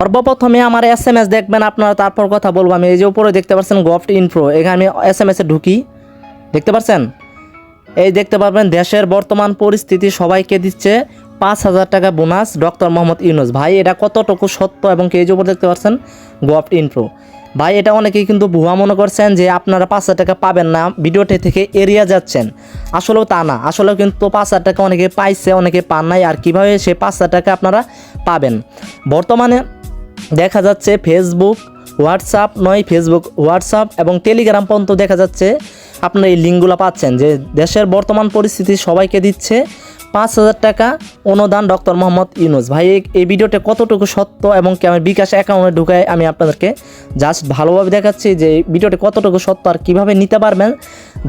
সর্বপ্রথমে আমার S M S দেখবেন, আপনারা তারপর কথা বলব। আমি এই যে উপরে দেখতে পাচ্ছেন গভট ইনফো এখানে আমি এস এম এসে ঢুকি। দেখতে পাচ্ছেন? এই দেখতে পারবেন, দেশের বর্তমান পরিস্থিতি সবাইকে দিচ্ছে পাঁচ হাজার টাকা বোনাস, ডক্টর মোহাম্মদ ইউনুস। ভাই, এটা কতটুকু সত্য এবং এই যে উপর দেখতে পাচ্ছেন? গভট ইনফো ভাই, এটা অনেকেই কিন্তু ভুয়া মনে করছেন যে আপনারা পাঁচ হাজার টাকা পাবেন না, ভিডিওটি থেকে এড়িয়ে যাচ্ছেন। আসলেও তা না। আসলেও কিন্তু পাঁচ হাজার টাকা অনেকে পাইছে, অনেকে পান নাই, আর কীভাবে সে পাঁচ হাজার টাকা আপনারা পাবেন? বর্তমানে দেখা যাচ্ছে ফেসবুক হোয়াটসঅ্যাপ নয় ফেসবুক হোয়াটসঅ্যাপ এবং টেলিগ্রাম পর্যন্ত দেখা যাচ্ছে। আপনারা এই লিঙ্কগুলো পাচ্ছেন যে দেশের বর্তমান পরিস্থিতি সবাইকে দিচ্ছে পাঁচ হাজার টাকা অনুদান ডক্টর মোহাম্মদ ইউনুস। ভাই, এই- ভিডিওটা কতটুকু সত্য এবং কি আমি বিকাশ অ্যাকাউন্টে ঢুকায় আমি আপনাদেরকে জাস্ট ভালোভাবে দেখাচ্ছি যে ভিডিওটা কতটুকু সত্য আর কীভাবে নিতে পারবেন।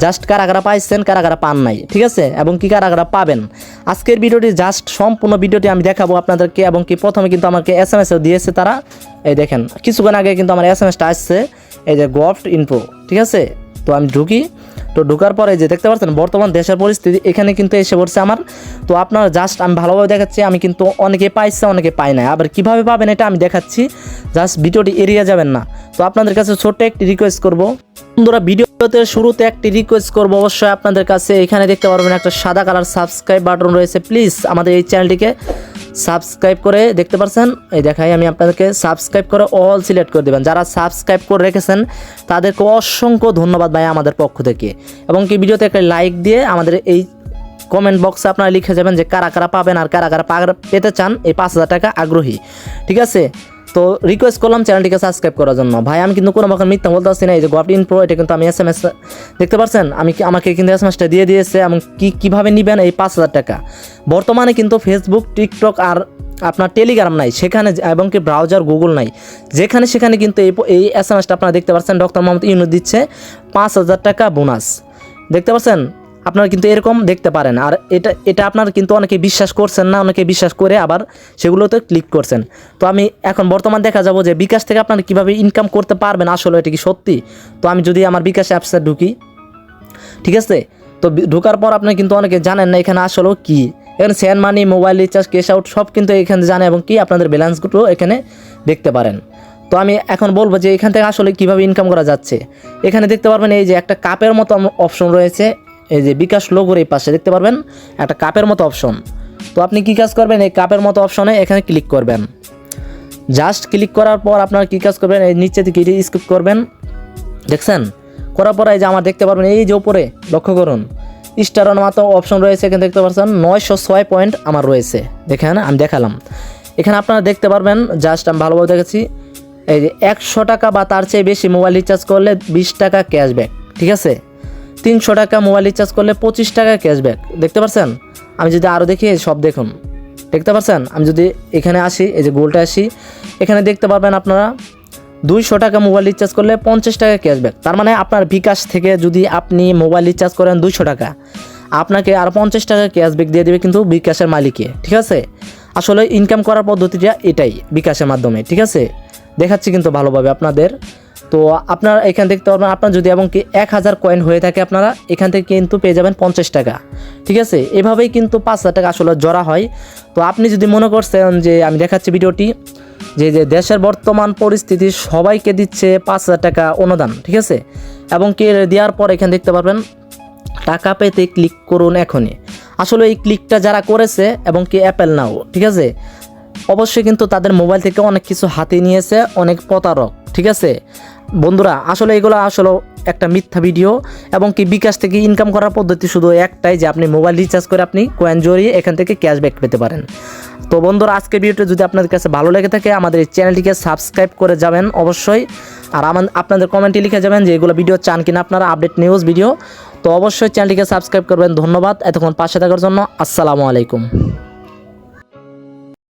জাস্ট কারা কারা পাইছেন কারা কারা পান নাই, ঠিক আছে? এবং কি কারা কারা পাবেন? আজকের ভিডিওটি জাস্ট সম্পূর্ণ ভিডিওটি আমি দেখাবো আপনাদেরকে এবং কি প্রথমে কিন্তু আমাকে এস এম এসও দিয়েছে তারা। এই দেখেন, কিছুক্ষণ আগে কিন্তু আমার এস এম এসটা আসছে, এই যে গভট ইনফো ঠিক আছে? তো আমি ঢুকি, তো ঢোকার পরে যে দেখতে পাচ্ছেন, বর্তমান দেশের পরিস্থিতি, এখানে কিন্তু এসে পড়ছে আমার। তো আপনারা জাস্ট আমি ভালোভাবে দেখাচ্ছি, আমি কিন্তু অনেকে পাইছে, অনেকে পাই না আবার কীভাবে পাবেন এটা আমি দেখাচ্ছি জাস্ট ভিডিওটি এড়িয়ে যাবেন না। তো আপনাদের কাছে ছোট্ট একটি রিকোয়েস্ট করব। বন্ধুরা, ভিডিওতে শুরুতে একটি রিকোয়েস্ট করব। অবশ্যই আপনাদের কাছে এখানে দেখতে পারবেন একটা সাদা কালার সাবস্ক্রাইব বাটন রয়েছে। প্লিজ আমাদের এই চ্যানেলটিকে সাবস্ক্রাইব করে দেখতে পাচ্ছেন এই দেখাই, আমি আপনাদেরকে সাবস্ক্রাইব করে অল সিলেক্ট করে দেবেন। যারা সাবস্ক্রাইব করে রেখেছেন, তাদেরকে অসংখ্য ধন্যবাদ ভাই আমাদের পক্ষ থেকে। এবং কি ভিডিওতে একটা লাইক দিয়ে আমাদের এই কমেন্ট বক্সে আপনারা লিখে যাবেন যে কারা কারা পাবেন আর কারা কারা পেতে চান, এই পাঁচ হাজার টাকা আগ্রহী। ঠিক আছে? তো রিকোয়েস্ট করলাম চ্যানেলটিকে সাবস্ক্রাইব করার জন্য। ভাই, আমি কিন্তু কোনো রকম মিথ্যা বলতে পারছি না। এই যে গভ ইন প্রো এটা কিন্তু আমি এস এম এস দেখতে পাচ্ছেন আমি আমাকে কিন্তু এস এম এসটা দিয়ে দিয়েছে এবং কী কীভাবে নেবেন এই পাঁচ হাজার টাকা। বর্তমানে কিন্তু ফেসবুক টিকটক আর আপনার টেলিগ্রাম নাই। সেখানে এবং কি ব্রাউজার গুগল নাই। যেখানে সেখানে কিন্তু এই এই এস এম এসটা আপনারা দেখতে পাচ্ছেন ডক্টর মোহাম্মদ ইউনু দিচ্ছে পাঁচ হাজার টাকা বোনাস দেখতে পাচ্ছেন আপনারা কিন্তু এরকম দেখতে পারেন। আর এটা এটা আপনার কিন্তু অনেকে বিশ্বাস করছেন না, অনেকে বিশ্বাস করে আবার সেগুলোতে ক্লিক করছেন। তো আমি এখন বর্তমান দেখা যাব যে বিকাশ থেকে আপনারা কীভাবে ইনকাম করতে পারবেন, আসলে এটা কি সত্যি? তো আমি যদি আমার বিকাশ অ্যাপসে ঢুকি, ঠিক আছে? তো ঢোকার পর আপনি কিন্তু অনেকে জানেন না এখানে আসলেও কি। এখানে send money mobile recharge cash out সব কিন্তু এখানে জানে এবং কি আপনাদের ব্যালেন্সগুলো এখানে দেখতে পারেন। তো আমি এখন বলব যে এখান থেকে আসলে কীভাবে ইনকাম করা যাচ্ছে। এখানে দেখতে পারবেন এই যে একটা কাপের মতো অপশন রয়েছে। এই যে বিকাশ লোগোর এই পাশে, দেখতে পারবেন? একটা কাপের মতো অপশন তো আপনি কি কাজ করবেন? এই কাপের মতো অপশনে এখানে ক্লিক করবেন। জাস্ট ক্লিক করার পর আপনার কী কাজ করবেন? এই নিচে দিকে স্কিপ করবেন। দেখছেন? করার পর এই যে আমার দেখতে পারবেন, এই যে উপরে, লক্ষ্য করুন। স্টারন মতো অপশন রয়েছে এখানে, দেখতে পাচ্ছেন নয়শো ছয় পয়েন্ট আমার রয়েছে। দেখেন, আমি দেখালাম। এখানে আপনারা দেখতে পারবেন জাস্ট আমি ভালোভাবে দেখেছি এই যে একশো টাকা বা তার চেয়ে বেশি মোবাইল রিচার্জ করলে বিশ টাকা ক্যাশব্যাক ঠিক আছে? তিনশো টাকা মোবাইল রিচার্জ করলে পঁচিশ টাকা ক্যাশব্যাক দেখতে পাচ্ছেন আমি যদি আরও দেখি, সব দেখুন। দেখতে পাচ্ছেন আমি যদি এখানে আসি, এই যে গোলটা আসি, এখানে দেখতে পারবেন আপনারা, দুইশো টাকা মোবাইল রিচার্জ করলে পঞ্চাশ টাকা ক্যাশব্যাক তার মানে আপনার বিকাশ থেকে যদি আপনি মোবাইল রিচার্জ করেন দুইশো টাকা, আপনাকে আর পঞ্চাশ টাকা ক্যাশব্যাক দিয়ে দেবে কিন্তু বিকাশের মালিকে, ঠিক আছে? আসলে ইনকাম করার পদ্ধতিটা এটাই, বিকাশের মাধ্যমে, ঠিক আছে? দেখাচ্ছি কিন্তু ভালোভাবে আপনাদের। তো আপনারা এখানে দেখতে পারবেন আপনার যদি এবং কি এক হাজার কয়েন হয়ে থাকে আপনারা, এখান থেকে কিন্তু পেয়ে যাবেন পঞ্চাশ টাকা। ঠিক আছে? এভাবেই কিন্তু পাঁচ হাজার টাকা আসলে জড়া হয়। তো আপনি যদি মনে করছেন যে, আমি দেখাচ্ছি ভিডিওটি, যে যে দেশের বর্তমান পরিস্থিতি সবাইকে দিচ্ছে পাঁচ হাজার টাকা অনুদান, ঠিক আছে? এবং কি দেওয়ার পর এখানে দেখতে পারবেন, টাকা পেতে ক্লিক করুন এখনই। আসলে এই ক্লিকটা যারা করেছে এবং কি অ্যাপেল নাও ঠিক আছে? অবশ্যই কিন্তু তাদের মোবাইল থেকে অনেক কিছু হাতে নিয়েছে, অনেক প্রতারক, ঠিক আছে? বন্ধুরা, আসলে এগুলো আসলে একটা মিথ্যা ভিডিও এবং কি বিকাশ থেকে ইনকাম করার পদ্ধতি শুধু একটাই যে আপনি মোবাইল রিচার্জ করে আপনি কয়েন জড়িয়ে এখান থেকে ক্যাশব্যাক পেতে পারেন। তো বন্ধুরা, আজকের ভিডিওটা যদি আপনাদের কাছে ভালো লেগে থাকে, আমাদের এই চ্যানেলটিকে সাবস্ক্রাইব করে যাবেন অবশ্যই। আর আমার আপনাদের কমেন্টে লিখে যাবেন যে এগুলো ভিডিও চান কিনা আপনারা আপডেট নিউজ ভিডিও তো অবশ্যই চ্যানেলটিকে সাবস্ক্রাইব করবেন। ধন্যবাদ। এতক্ষণ পাশে থাকার জন্য আসসালামু আলাইকুম।